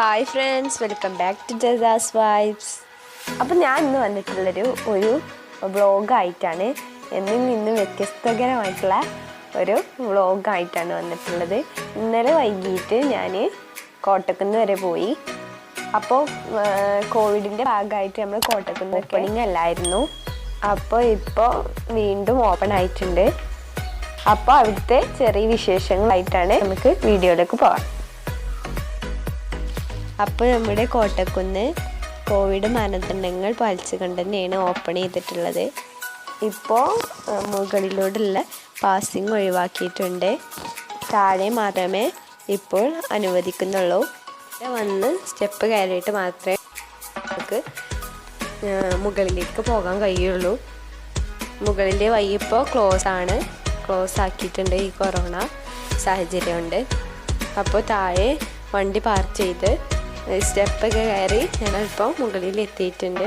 Hi friends welcome back to ജസാസ് vibes അപ്പം ഞാൻ ഇന്ന് വന്നിട്ടുള്ളൊരു ഒരു വ്ളോഗായിട്ടാണ് എന്നും ഇന്നും വ്യത്യസ്തകരമായിട്ടുള്ള ഒരു വ്ളോഗായിട്ടാണ് വന്നിട്ടുള്ളത്. ഇന്നലെ വൈകിട്ട് ഞാൻ കോട്ടക്കുന്ന് വരെ പോയി. അപ്പോൾ കോവിഡിന്റെ ഭാഗമായിട്ട് നമ്മൾ കോട്ടക്കുന്ന് ഓപ്പണിംഗ് അല്ലായിരുന്നു. അപ്പോൾ ഇപ്പോൾ വീണ്ടും ഓപ്പൺ ആയിട്ടുണ്ട്. അപ്പോൾ അവിടുത്തെ ചെറിയ വിശേഷങ്ങളായിട്ടാണ് നമുക്ക് വീഡിയോയിലേക്ക് പോകാം. അപ്പോൾ നമ്മുടെ കോട്ടക്കുന്ന് കോവിഡ് മാനദണ്ഡങ്ങൾ പാലിച്ചു കൊണ്ട് തന്നെയാണ് ഓപ്പൺ ചെയ്തിട്ടുള്ളത്. ഇപ്പോൾ മുകളിലൂടെയുള്ള പാസിംഗ് ഒഴിവാക്കിയിട്ടുണ്ട്. താഴെ മാത്രമേ ഇപ്പോൾ അനുവദിക്കുന്നുള്ളൂ. വന്ന് സ്റ്റെപ്പ് കയറിയിട്ട് മാത്രമേ നമുക്ക് മുകളിലേക്ക് പോകാൻ കഴിയുള്ളൂ. മുകളിലെ വഴി ഇപ്പോൾ ക്ലോസ് ആണ്. ക്ലോസ് ആക്കിയിട്ടുണ്ട് ഈ കൊറോണ സാഹചര്യം കൊണ്ട് അപ്പോൾ താഴെ വണ്ടി പാർക്ക് ചെയ്ത് സ്റ്റെപ്പൊക്കെ കയറി ഞങ്ങളിപ്പോൾ മുകളിൽ എത്തിയിട്ടുണ്ട്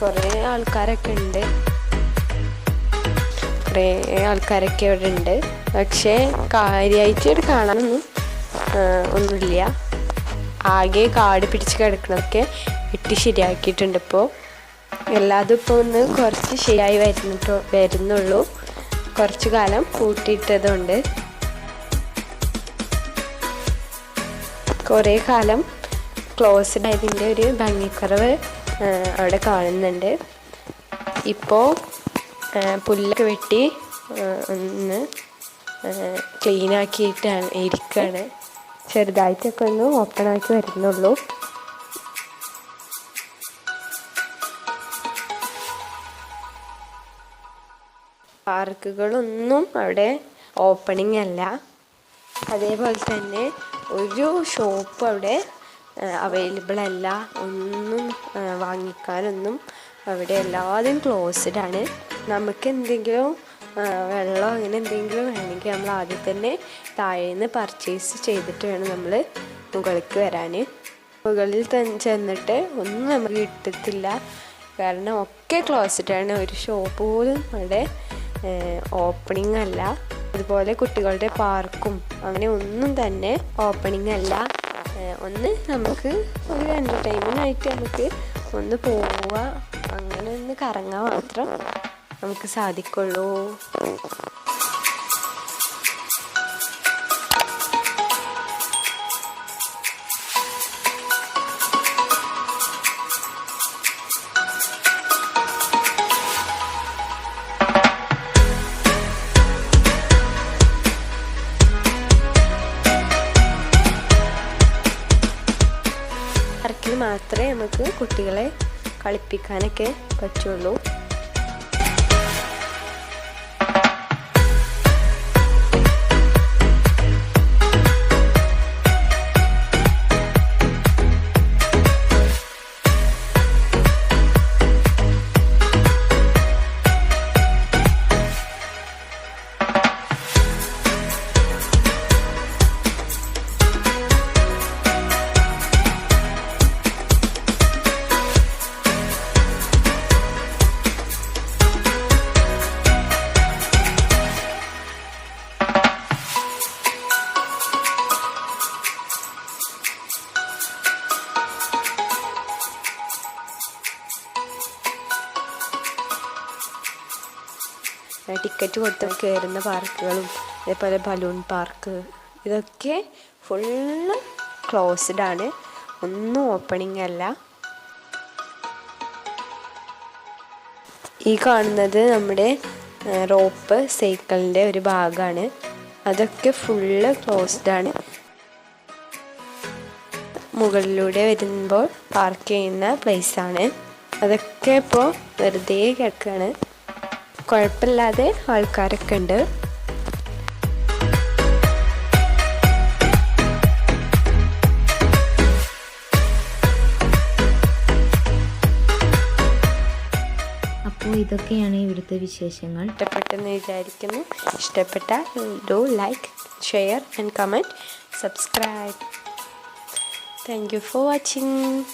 കുറേ ആൾക്കാരൊക്കെ ഉണ്ട്. കുറേ ആൾക്കാരൊക്കെ ഇവിടെ ഉണ്ട്. പക്ഷേ കാര്യമായിട്ട് ഇവിടെ കാണാനൊന്നും ഒന്നുമില്ല. ആകെ കാട് പിടിച്ച് കിടക്കണതൊക്കെ വെട്ടി ശരിയാക്കിയിട്ടുണ്ട് ഇപ്പോൾ എല്ലാതും ഇപ്പോൾ ഒന്ന് കുറച്ച് ശരിയായി വരുന്നിട്ടോ വരുന്നുള്ളൂ. കുറച്ച് കാലം കൂട്ടിയിട്ടതുകൊണ്ട് കുറേ കാലം ക്ലോസ്ഡ് ആയതിന്റെ ഒരു ഭംഗിക്കുറവ് അവിടെ കാണുന്നുണ്ട്. ഇപ്പോൾ പുല്ലൊക്കെ വെട്ടി ഒന്ന് ക്ലീൻ ആക്കിയിട്ടാണ് ഇരിക്കുകയാണ് ചെറുതായിട്ടൊക്കെ ഒന്ന് ഓപ്പൺ ആക്കി വരുന്നുള്ളൂ. പാർക്കുകളൊന്നും അവിടെ ഓപ്പണിംഗ് അല്ല. അതേപോലെ തന്നെ ഒരു ഷോപ്പ് അവിടെ അവൈലബിൾ അല്ല. ഒന്നും വാങ്ങിക്കാനൊന്നും അവിടെ എല്ലാതും ക്ലോസ്ഡ് ആണ്. നമുക്ക് എന്തെങ്കിലും വെള്ളം അങ്ങനെ എന്തെങ്കിലും വേണമെങ്കിൽ നമ്മൾ ആദ്യം തന്നെ താഴെ നിന്ന് പർച്ചേസ് ചെയ്തിട്ട് വേണം നമ്മൾ മുകളിലേക്ക് വരാൻ. മുകളിൽ ചെന്നിട്ട് ഒന്നും നമുക്ക് കിട്ടത്തില്ല കാരണം ഒക്കെ ക്ലോസ്ഡ് ആണ്. ഒരു ഷോപ്പ് പോലും അവിടെ ഓപ്പണിംഗ് അല്ല. അതുപോലെ കുട്ടികളുടെ പാർക്കും അങ്ങനെ ഒന്നും തന്നെ ഓപ്പണിംഗ് അല്ല. ഒന്ന് നമുക്ക് ഒരു എന്റർടൈൻമെന്റ് നമുക്ക് ഒന്ന് പോവുക അങ്ങനെ ഒന്ന് കറങ്ങാൻ മാത്രം നമുക്ക് സാധിക്കുള്ളൂ. മാത്രമേ നമുക്ക് കുട്ടികളെ കളിപ്പിക്കാനൊക്കെ പറ്റുള്ളൂ. ടിക്കറ്റ് കൊടുത്ത് കയറുന്ന പാർക്കുകളും അതേപോലെ ബലൂൺ പാർക്ക് ഇതൊക്കെ ഫുള്ള് ക്ലോസ്ഡ് ആണ്. ഒന്നും ഓപ്പണിംഗ് അല്ല. ഈ കാണുന്നത് നമ്മുടെ റോപ്പ് സൈക്കിളിന്റെ ഒരു ഭാഗമാണ് അതൊക്കെ ഫുള്ള് ക്ലോസ്ഡ് ആണ്. മുകളിലൂടെ വരുമ്പോൾ പാർക്ക് ചെയ്യുന്ന പ്ലേസാണ് അതൊക്കെ ഇപ്പോൾ വെറുതെ കിടക്കുകയാണ് കുഴപ്പമില്ലാതെ ആൾക്കാരൊക്കെ ഉണ്ട്. അപ്പോൾ ഇതൊക്കെയാണ് ഇവിടുത്തെ വിശേഷങ്ങൾ. ഇഷ്ടപ്പെട്ടെന്ന് വിചാരിക്കുന്നു. ഇഷ്ടപ്പെട്ട do like share and comment. Subscribe. Thank you for watching.